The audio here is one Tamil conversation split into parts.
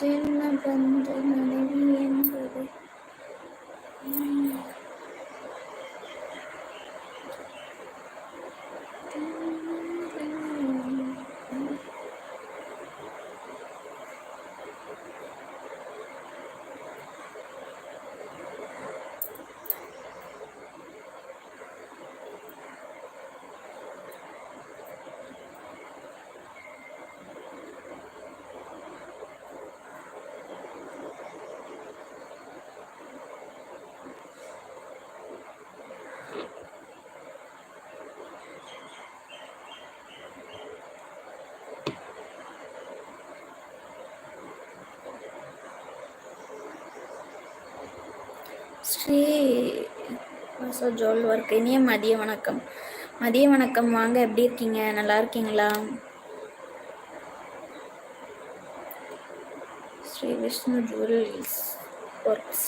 दिल न बंद न ஸ்ரீ ஜோல் ஒர்க் இனிய மதிய வணக்கம். மதிய வணக்கம் வாங்க எப்படி இருக்கீங்க? நல்லா இருக்கீங்களா? ஸ்ரீ விஷ்ணு ஜுவல்ஸ் ஒர்க்ஸ்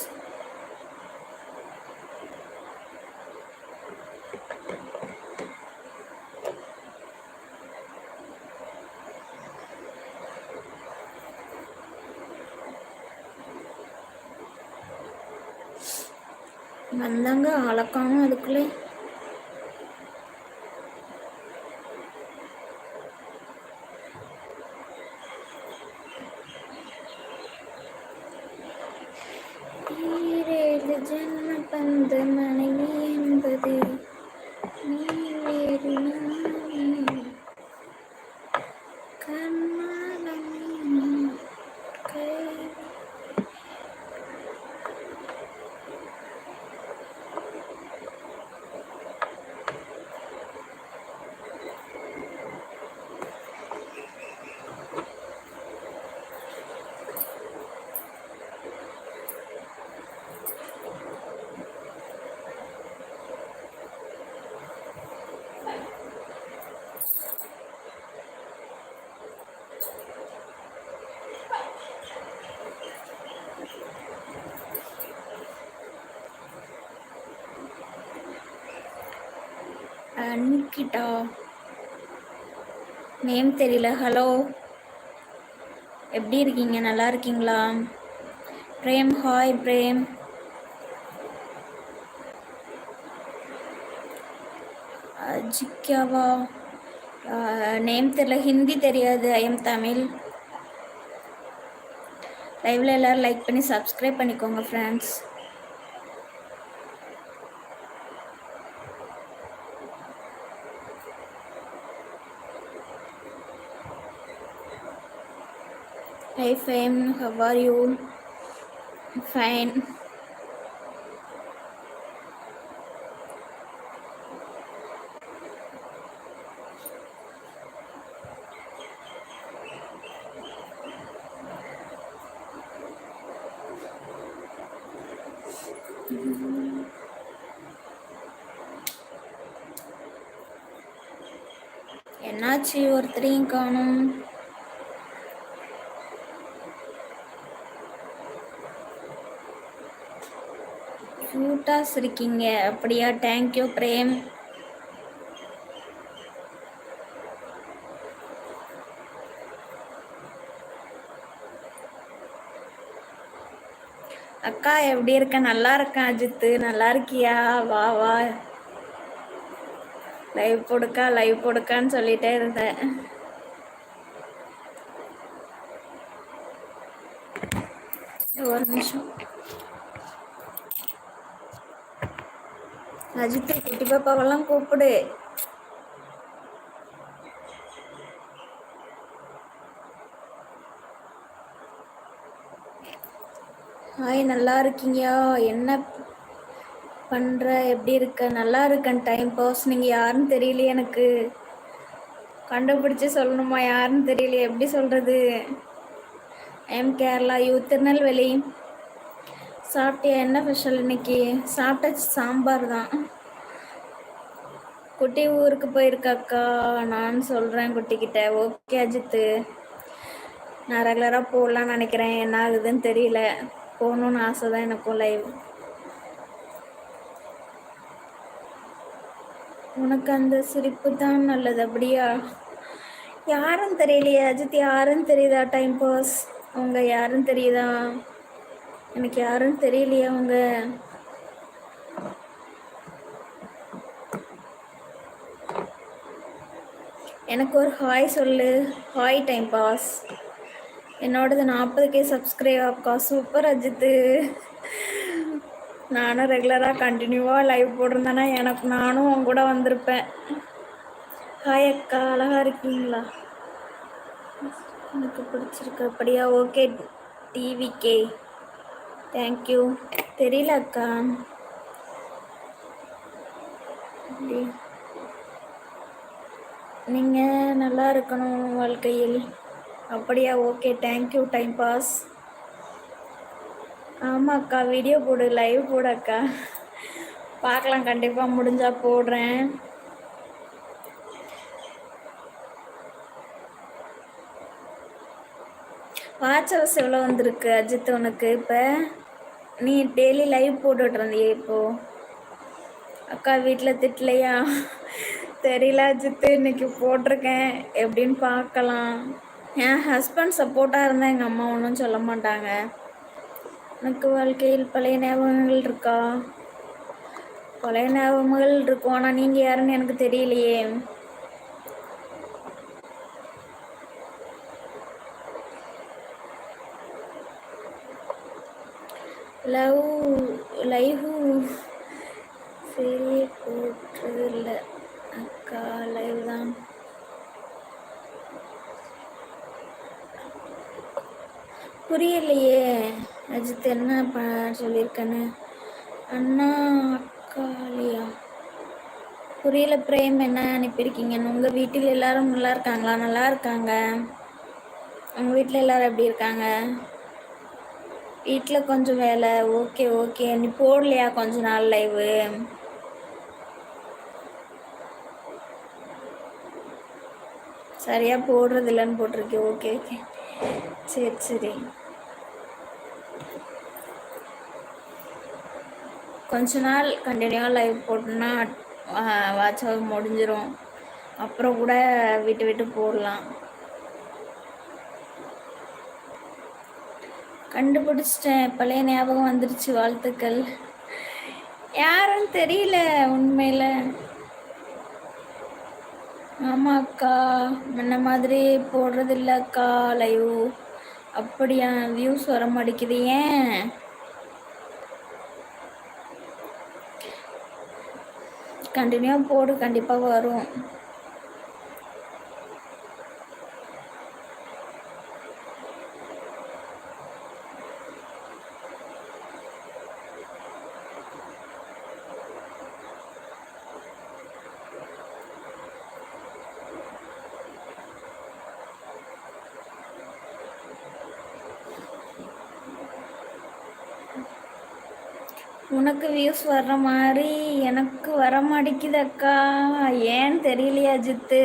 வந்தாங்க அளக்காமல் அதுக்குள்ளே. நிக்கிட்டா நேம் தெரியல. ஹலோ? எப்படி இருக்கீங்க? நல்லா இருக்கீங்களா? பிரேம் ஹாய் பிரேம். அஜிக்காவா நேம் தெரியல. ஹிந்தி தெரியாது. I am Tamil. லைவ்ல எல்லாரும் லைக் பண்ணி சப்ஸ்கிரைப் பண்ணிக்கோங்க friends Hi fame, how are you? Fine. என்னாச்சு ஒருத்தரையும் காணும் டாஸ் இருக்கீங்க அப்படியா தேங்க்யூ பிரேம். அக்கா எப்படி இருக்க? நல்லா இருக்கேன் அஜித்து. நல்லா இருக்கியா? வா வா. லைவ் போடுக்கா லைவ் போடுக்கான்னு சொல்லிட்டே இருந்தேன். ஒரு நிமிஷம். அஜித்து குட்டி பாப்பாவெல்லாம் கூப்பிடு. ஹாய் நல்லா இருக்கீங்கயா? என்ன பண்ற? எப்படி இருக்க? நல்லா இருக்கேன் டைம் பாஸ் நீங்க யாருன்னு தெரியலையே எனக்கு. கண்டுபிடிச்சு சொல்லணுமா? யாருன்னு தெரியலையே எப்படி சொல்றது? Am Kerala you Tirunelveli. சாப்பிட்டியா? என்ன ஸ்பெஷல் இன்னைக்கு? சாப்பிட்ட சாம்பார் தான். குட்டி ஊருக்கு போயிருக்காக்கா நான் சொல்கிறேன் குட்டிக்கிட்ட. ஓகே அஜித்து. நான் ரெகுலராக போகலான்னு நினைக்கிறேன். என்ன ஆகுதுன்னு தெரியல. போகணுன்னு ஆசை தான் எனக்கும் லைவ் உனக்கு அந்த சிரிப்பு தான் நல்லது அப்படியா? யாரும் தெரியலையே அஜித். யாரும் தெரியுதா? டைம் பாஸ் அவங்க யாருன்னு தெரியுதா? எனக்கு யாருன்னு தெரியலையே அவங்க. எனக்கு ஒரு ஹாய் சொல்லு. ஹாய் டைம் பாஸ் என்னோடது நாற்பது கே சப்ஸ்கிரைப் அக்கா. சூப்பர் அஜித்து. நானும் ரெகுலராக கண்டினியூவாக லைவ் போட்டிருந்தேன்னா எனக்கு நானும் உங்க கூட வந்திருப்பேன். ஹாய் அக்கா அழகா இருக்கீங்களா? எனக்கு பிடிச்சிருக்கு. அப்படியா? ஓகே டிவிகே தேங்க்யூ தெரியல அக்கா. நீங்கள் நல்லா இருக்கணும் வாழ்க்கையில். அப்படியா? ஓகே தேங்க்யூ டைம் பாஸ் ஆமாம் அக்கா வீடியோ போடு லைவ் போடு அக்கா. பார்க்கலாம் கண்டிப்பாக முடிஞ்சால் போடுறேன். வாட்ச் ஹவர்ஸ் எவ்வளோ வந்திருக்கு அஜித் உனக்கு? இப்போ நீ டெய்லி லைவ் போட்டுட்டு இருந்தியே இப்போ. அக்கா வீட்டில் திட்டலையா? தெரியல அஜித்து இன்னைக்கு போட்டிருக்கேன். எப்படின்னு பார்க்கலாம். என் ஹஸ்பண்ட் சப்போர்ட்டாக இருந்தால் எங்கள் அம்மா ஒன்றும் சொல்ல மாட்டாங்க. எனக்கு வாழ்க்கையில் பழைய ஞாபகங்கள் இருக்கா? பழைய ஞாபகங்கள் இருக்கும். ஆனால் நீங்கள் யாருன்னு எனக்கு தெரியலையே. லவ் லைவ் சரி போட்டது இல்லை அக்கா லைவ் தான். புரியலையே அஜித் என்ன ப சொல்லியிருக்கேன்னு அண்ணா அக்காலியா? புரியல பிரேம் என்ன அனுப்பியிருக்கீங்கன்னு. உங்கள் வீட்டில் எல்லாரும் நல்லா இருக்காங்களா? நல்லா இருக்காங்க. உங்கள் வீட்டில் எல்லாரும் எப்படி இருக்காங்க? வீட்டில் கொஞ்சம் வேலை ஓகே ஓகே. நீ போடலையா கொஞ்ச நாள் லைவு சரியாக போடுறது இல்லைன்னு போட்டிருக்கேன். Okay okay. சரி சரி. கொஞ்ச நாள் கண்டினியூவாக லைவ் போட்டோன்னா வாட்ச் முடிஞ்சிடும் அப்புறம் கூட விட்டு விட்டு போடலாம். கண்டுபிடிச்சிட்டேன். பழைய ஞாபகம் வந்துருச்சு வாழ்த்துக்கள். யாருன்னு தெரியல உண்மையில். ஆமாம் அக்கா முன்ன மாதிரி போடுறது இல்லை அக்கா லைவ் அப்படியா வியூஸ் வர மாட்டேங்குது ஏன்? கண்டினியூவாக போடு கண்டிப்பாக வரும். உனக்கு வியூஸ் வர்ற மாதிரி எனக்கு வர மாட்டேங்குது அக்கா. ஏன்னு தெரியலையா அஜித்து?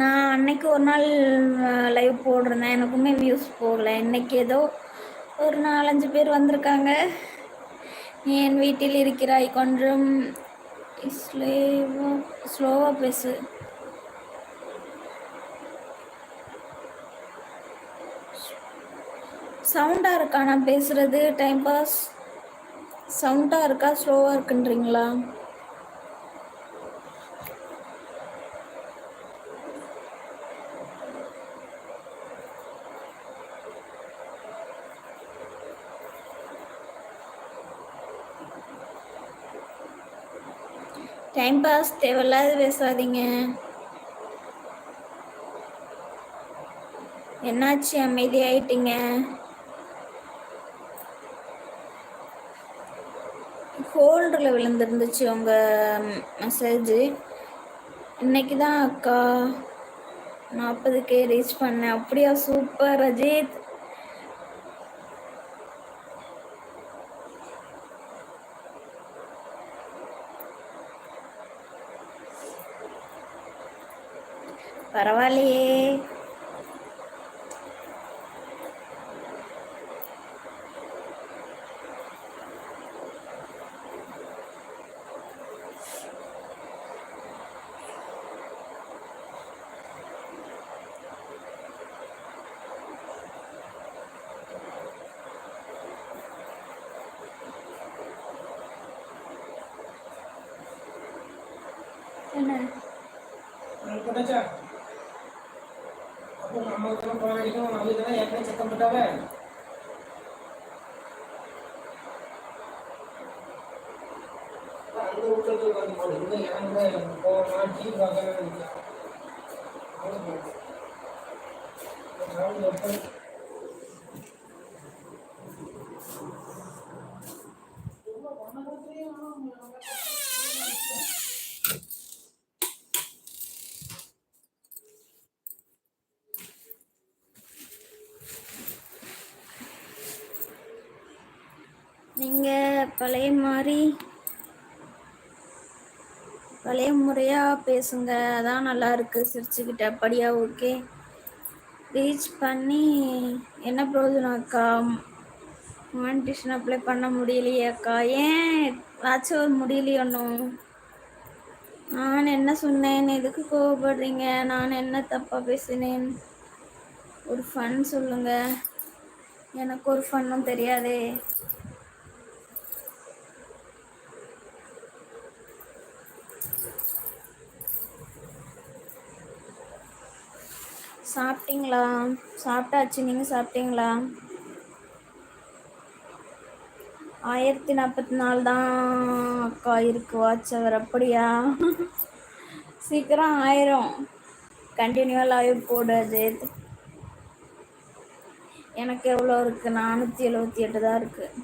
நான் அன்னைக்கு ஒரு நாள் லைவ் போடுறேன் எனக்குமே வியூஸ் போகல. இன்னைக்கு ஏதோ ஒரு நாலஞ்சு பேர் வந்திருக்காங்க. என் வீட்டில் இருக்கிறாய் கொஞ்சம் ஸ்லோவாக ஸ்லோவாக பேசு. சவுண்டாக இருக்கா? நான் பேசுகிறது டைம் பாஸ் சவுண்டாக இருக்கா? ஸ்லோவாக இருக்குன்றீங்களா? டைம் பாஸ் தேவையில்லாத பேசாதீங்க. என்னாச்சு? அமைதியாயிட்டீங்க. ஹோல்டரில் விழுந்துருந்துச்சு உங்கள் மெசேஜு இன்னைக்கு தான் அக்கா நாற்பது கே ரீச் பண்ணேன். அப்படியா? சூப்பர் அஜித் பரவாயில்லையே. அப்போ நம்மளுக்கெல்லாம் போன அடிக்கும் அவங்களுக்கெல்லாம் ஏற்கனவே சத்தம் போட்டாவே? அந்த வீட்டுல உட்காந்து போடு டீ பார்க்கணும் பழைய மாதிரி பழைய முறையாக பேசுங்க. அதான் நல்லா இருக்கு சிரிச்சுக்கிட்ட அப்படியா? ஓகே. ரீச் பண்ணி என்ன பிரயோஜனம் அக்கா? மாண்டிஷன் அப்ளை பண்ண முடியலையே அக்கா. ஏன் ஆச்சும் முடியலையே ஒன்றும் நான் என்ன சொன்னேன்? எதுக்கு கோவப்படுறீங்க? நான் என்ன தப்பாக பேசினேன்? ஒரு ஃபன் சொல்லுங்க. எனக்கு ஒரு ஃபன்னும் தெரியாதே. சாப்பிட்டீங்களா? சாப்பிட்டாச்சு. நீங்கள் சாப்பிட்டீங்களா? ஆயிரத்தி நாற்பத்தி நாலு தான் அக்கா இருக்கு. வாட்ச் அவர் அப்படியா? சீக்கிரம் ஆயிரும். கண்டினியூவாக லைவ் போடுறது எனக்கு எவ்வளோ இருக்குது நானூற்றி எழுபத்தி எட்டு தான் இருக்குது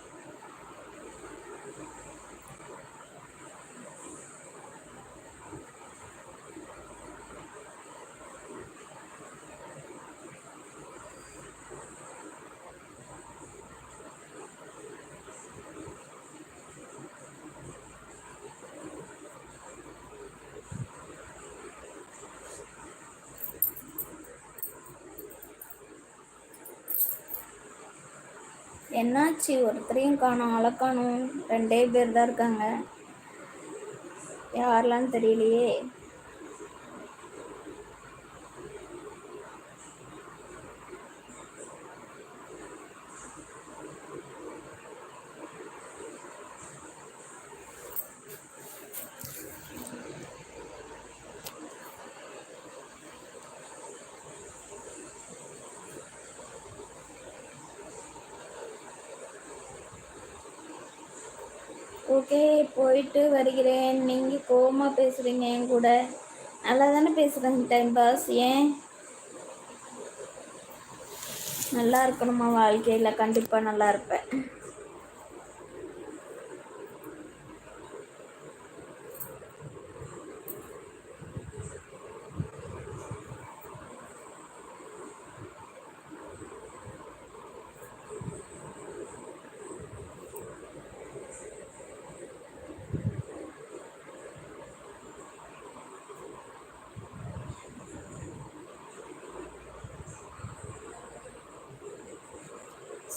என்னாச்சு? ஒருத்தரையும் காணும் அழக்கானும் ரெண்டே பேர் தான் இருக்காங்க. யாரெல்லாம் தெரியலையே. ஓகே போயிட்டு வருகிறேன். நீங்கள் கோபமாக பேசுகிறீங்க என் கூட. நல்லா தானே பேசுகிறேங்க டைம் பாஸ் ஏன்? நல்லா இருக்கணுமா வாழ்க்கையில்? கண்டிப்பாக நல்லா இருப்பேன்.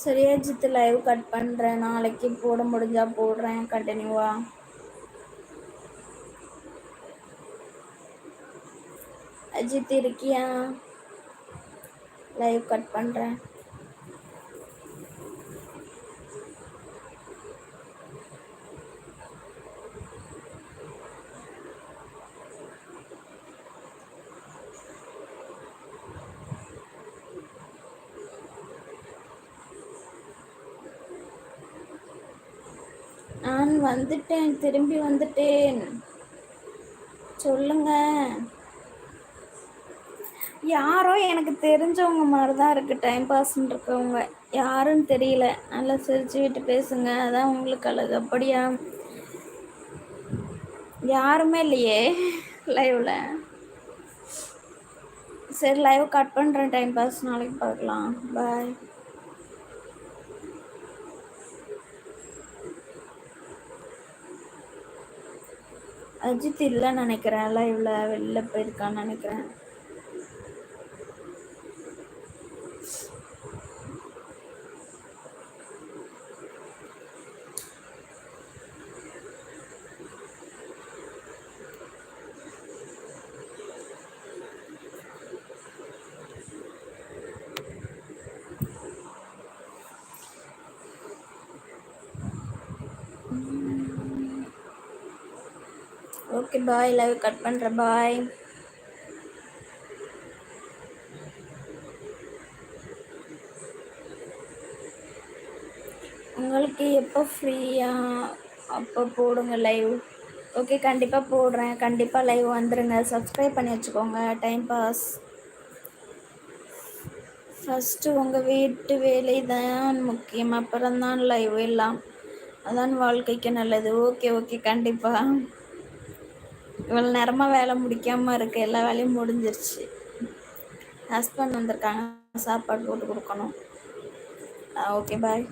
சரியா அஜித் லைவ் கட் பண்ணுறேன் நாளைக்கு போட முடிஞ்சா போடுறேன். கண்டினியூவா அஜித் இருக்கியா? லைவ் கட் பண்ணுறேன் நான் வந்துட்டேன் திரும்பி வந்துட்டேன். சொல்லுங்க. யாரோ எனக்கு தெரிஞ்சவங்க மாதிரி தான் இருக்கு டைம் பாஸ்ன்னு இருக்கவங்க. யாருன்னு தெரியல. நல்லா சிரிச்சு விட்டு பேசுங்க. அதான் உங்களுக்கு அழகு. அப்படியா? யாருமே இல்லையே லைவ்ல சரி லைவ் கட் பண்ணுறேன் டைம் பாஸ் நாளைக்கு பார்க்கலாம். பாய் அஜித் இல்லைன்னு நினைக்கிறேன் லைவ்ல வெளில போயிருக்கான்னு நினைக்கிறேன். ஓகே பாய் லைவ் கட் பண்ணுறேன் பாய் உங்களுக்கு எப்போ ஃப்ரீயா அப்போ போடுங்க லைவ் ஓகே கண்டிப்பாக போடுறேன். கண்டிப்பாக லைவ் வந்துடுங்க சப்ஸ்கிரைப் பண்ணி வச்சுக்கோங்க. டைம் பாஸ் ஃபஸ்ட்டு உங்கள் வீட்டு வேலை தான் முக்கியம். அப்புறம் தான் லைவ் எல்லாம். அதான் வாழ்க்கைக்கு நல்லது. ஓகே ஓகே கண்டிப்பாக இவ்வளோ நேரமாக வேலை முடிக்காமல் இருக்கு எல்லா வேலையும் முடிஞ்சிருச்சு. ஹஸ்பண்ட் வந்திருக்காங்க. சாப்பாடு போட்டு கொடுக்கணும். Okay bye